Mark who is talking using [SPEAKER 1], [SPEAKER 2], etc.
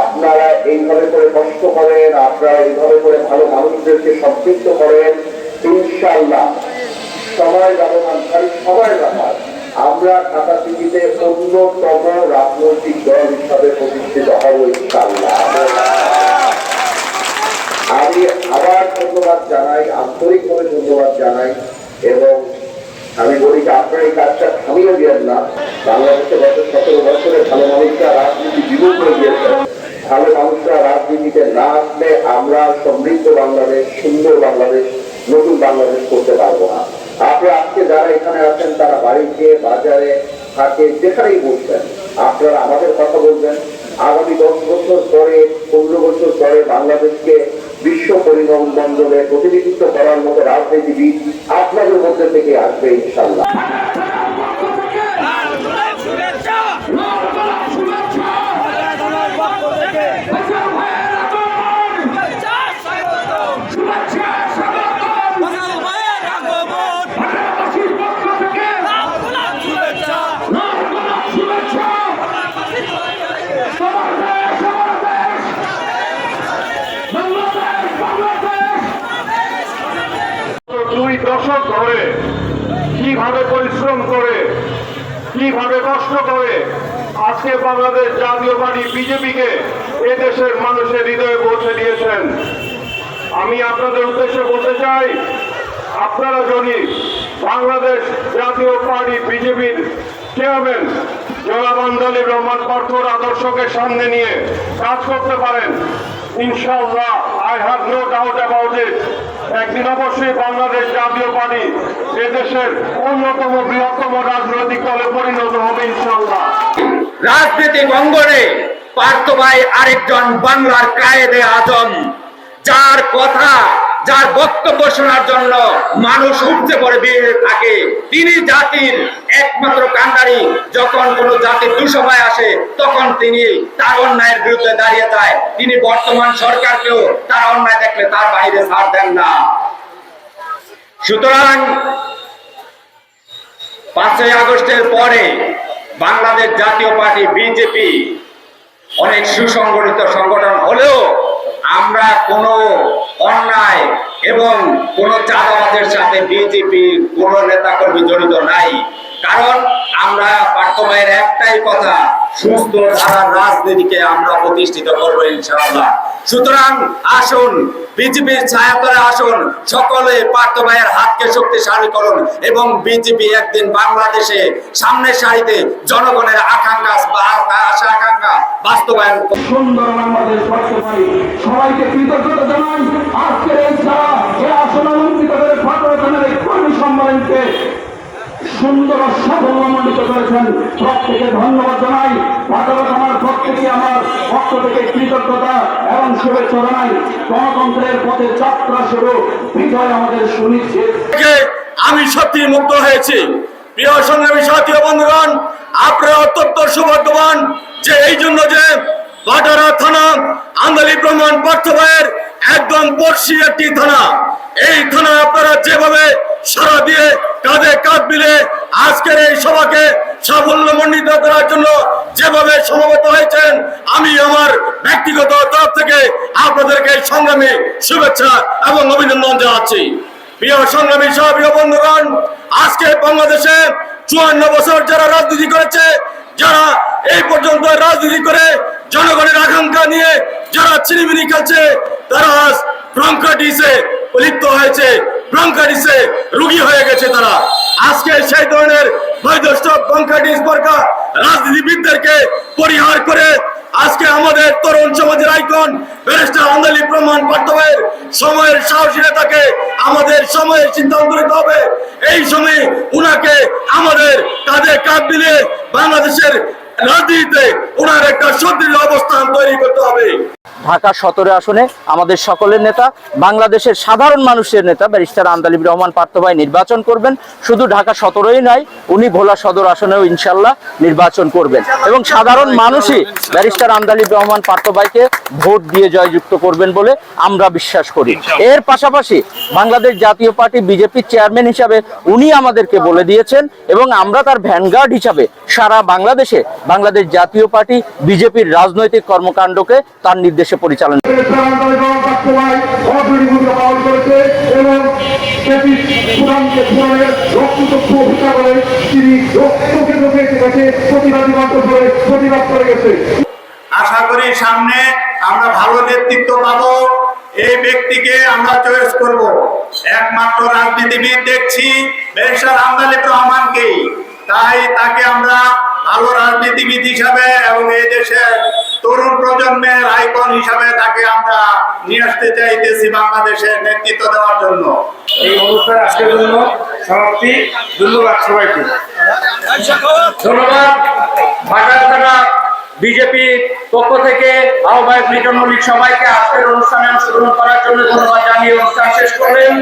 [SPEAKER 1] আপনারা এইভাবে করে কষ্ট করেন, আপনারা এইভাবে করে ভালো মানুষদেরকে সম্পৃক্ত করেন ইনশাল্লাহ সময় ব্যবধান, খালি সময় ব্যাপার আমরা ঢাকা সিটিতে অন্যতম রাজনৈতিক দল হিসাবে প্রতিষ্ঠিত হব ইনশাল্লাহ আমি আবার ধন্যবাদ জানাই, আন্তরিকভাবে ধন্যবাদ জানাই এবং আমি বলি যে আপনার এই কাজটা থামিয়ে দিয়েন না। বাংলাদেশে গত সতেরো বছরে ভালো মানুষরা রাজনীতি বিমুখ করে দিয়েছেন। ভালো মানুষরা রাজনীতিতে না আসলে আমরা সমৃদ্ধ বাংলাদেশ, সুন্দর বাংলাদেশ, নতুন বাংলাদেশ করতে পারব না। আপনারা আজকে যারা এখানে আছেন, তারা বাড়িতে বাজারে হাটে যেখানেই বসছেন আপনারা আমাদের কথা বলবেন। আগামী দশ বছর পরে, পনেরো বছর পরে বাংলাদেশকে বিশ্ব পরিবহন বন্দরে প্রতিনিধিত্ব করার মতো রাজনীতিবিদ
[SPEAKER 2] দশক ধরে কীভাবে পরিশ্রম করে, কীভাবে কষ্ট করে, আজকে বাংলাদেশ জাতীয় পার্টি বিজেপিকে এদেশের মানুষের হৃদয়ে পৌঁছে দিয়েছেন। আমি আপনাদের উদ্দেশ্যে বলতে চাই, আপনারা যদি বাংলাদেশ জাতীয় পার্টি বিজেপির চেয়ারম্যান জনাব আন্দালি রহমান পার্থর আদর্শকে সামনে নিয়ে কাজ করতে পারেন, ইনশাআল্লাহ I have no doubt about it একদিন অবশ্যই বাংলাদেশ জাতীয় পার্টি এদেশের অন্যতম বৃহত্তম রাজনৈতিক দলে পরিণত হবে ইনশাআল্লাহ।
[SPEAKER 3] রাজনীতিক অঙ্গনে পার্থ ভাই আরেকজন বাংলার কায়েদে আজম, যার কথা যার বক্তব্য শোনার জন্য মানুষ উঠতে পড়ে বেরিয়ে থাকে। তিনি জাতির একমাত্র কান্ডারি। যখন কোনো জাতির দুঃসময় আসে, তখন তিনি তার অন্যায়ের বিরুদ্ধে দাঁড়িয়ে যায়। তিনি বর্তমান সরকারকেও তার অন্যায় দেখলে তার বাইরে ছাড় দেন না। সুতরাং পাঁচই আগস্টের পরে বাংলাদেশ জাতীয় পার্টি, বিজেপি অনেক সুসংগঠিত সংগঠন হলেও আমরা কোনো অন্যায় এবং কোন চাঁদাবাজের সাথে বিজেপি কোনো নেতাকর্মী জড়িত নাই। কারণ আমরা পার্থমায়ের একটাই কথা সুস্থ ধারার রাজনীতিকে আমরা প্রতিষ্ঠিত করব ইনশাআল্লাহ। সুতরাং আসুন, বিজেপির ছায়াতলে আসুন, সকলে পার্থ ভাইয়ের হাতকে শক্তিশালী করুন এবং বিজেপি একদিন বাংলাদেশে সামনের সারিতে জনগণের আকাঙ্ক্ষা, আশা বাস্তবায়ন
[SPEAKER 4] সুন্দর বাংলাদেশ সবাইকে কৃতজ্ঞতা জানাই আজকের এই যারা এ আসন অলঙ্কিত করে ফটোখানের এই কর্মী সম্মেলনকে সুন্দর ও সাফল্যমণ্ডিত করেছেন। প্রত্যেকে ধন্যবাদ জানাই। পাশাপাশি আমার প্রত্যেকে আমার পক্ষ থেকে কৃতজ্ঞতা এবং শুভেচ্ছা জানাই। গণতন্ত্রের পথে যাত্রা শুরু বিজয় আমাদের
[SPEAKER 3] থেকে আমি সত্যি মুগ্ধ হয়েছি। প্রিয় সংগ্রামী সাথী বন্ধুগণ, আপনারা অত্যন্ত সৌভাগ্যবান যে এই জন্য যে বাটারা থানা আন্দালি ব্রহ্মণ পার্থ ভাইয়ের একদম পড়শি একটি থানা। এই থানা আপনারা যেভাবে সারা দিয়ে কাঁধে কাঁধ মিলে আজকের এই সভাকে সাফল্য মণ্ডিত করার জন্য যেভাবে সমবেত হয়েছেন, আমি আমার ব্যক্তিগত তরফ থেকে আপনাদেরকে সংগ্রামী শুভেচ্ছা এবং অভিনন্দন জানাচ্ছি। প্রিয় সংগ্রামী সহ প্রিয় বন্ধুগণ, আজকে বাংলাদেশে চুয়ান্ন বছর যারা রাজনীতি করেছে, যারা এই পর্যন্ত রাজনীতি করে জনগণের আকাঙ্ক্ষা নিয়ে যারা চিনিমিনি খেলছে, তারা আজ লিপ্ত হয়েছে। ব্রঙ্কাটিসে রুগী হয়ে গেছে তারা। আজকে সেই ধরনের বৈধষ্ট ব্রঙ্কাটিস বর্কা রাজনীতিবিদদেরকে পরিহার করে আজকে আমাদের তরুণ সমাজের আইকন ব্যারিস্টার আন্দালি প্রমাণ পাঠ্যবের সময়ের সাহসী নেতাকে আমাদের সময়ের সিদ্ধান্ত নিতে হবে। এই সময়ে উনাকে আমাদের কাঁধে কাঁধ মিলিয়ে বাংলাদেশের রাজনীতিতে ওনার একটা সুদৃঢ় অবস্থান তৈরি করতে হবে।
[SPEAKER 5] ঢাকা সতেরো আসনে আমাদের সকলের নেতা, বাংলাদেশের সাধারণ মানুষের নেতা, ব্যারিস্টার আন্দালিব রহমান পার্থ ভাই নির্বাচন করবেন। শুধু ঢাকা সতেরোই নয়, উনি ভোলা সদর আসনেও ইনশাল্লাহ নির্বাচন করবেন। এবং সাধারণ মানুষই ব্যারিস্টার আন্দালিব রহমান পার্থভাইকে ভোট দিয়ে জয়যুক্ত করবেন বলে আমরা বিশ্বাস করি। এর পাশাপাশি বাংলাদেশ জাতীয় পার্টি বিজেপির চেয়ারম্যান হিসাবে উনি আমাদেরকে বলে দিয়েছেন এবং আমরা তার ভ্যানগার্ড হিসাবে সারা বাংলাদেশে বাংলাদেশ জাতীয় পার্টি, বিজেপির রাজনৈতিক কর্মকাণ্ডকে তার নির্দেশে পরিচালনা
[SPEAKER 6] আশা করি সামনে আমরা ভালো নেতৃত্ব পাবো। এই ব্যক্তিকে আমরা চয়েস করব। একমাত্র রাজনীতিবিদ দেখছি ব্যারিস্টার আমদালিব রহমানকেই তাই তাকে আমরা ভালো রাজনীতিবিদ হিসাবে এবং এই দেশের তরুণ প্রজন্মের আইকন হিসাবে তাকে আমরা নিয়ে আসতে চাইতেছি বাংলাদেশের নেতৃত্ব দেওয়ার জন্য।
[SPEAKER 7] এই অনুষ্ঠান আজকের জন্য সমাপ্তি। ধন্যবাদ সবাইকে।
[SPEAKER 5] ধন্যবাদ। ভাটার থানা বিজেপি পক্ষ থেকে আহ্বায়ক লিটন মল্লিক সবাইকে আজকের অনুষ্ঠানে অংশগ্রহণ করার জন্য ধন্যবাদ জানিয়ে অনুষ্ঠান শেষ করলেন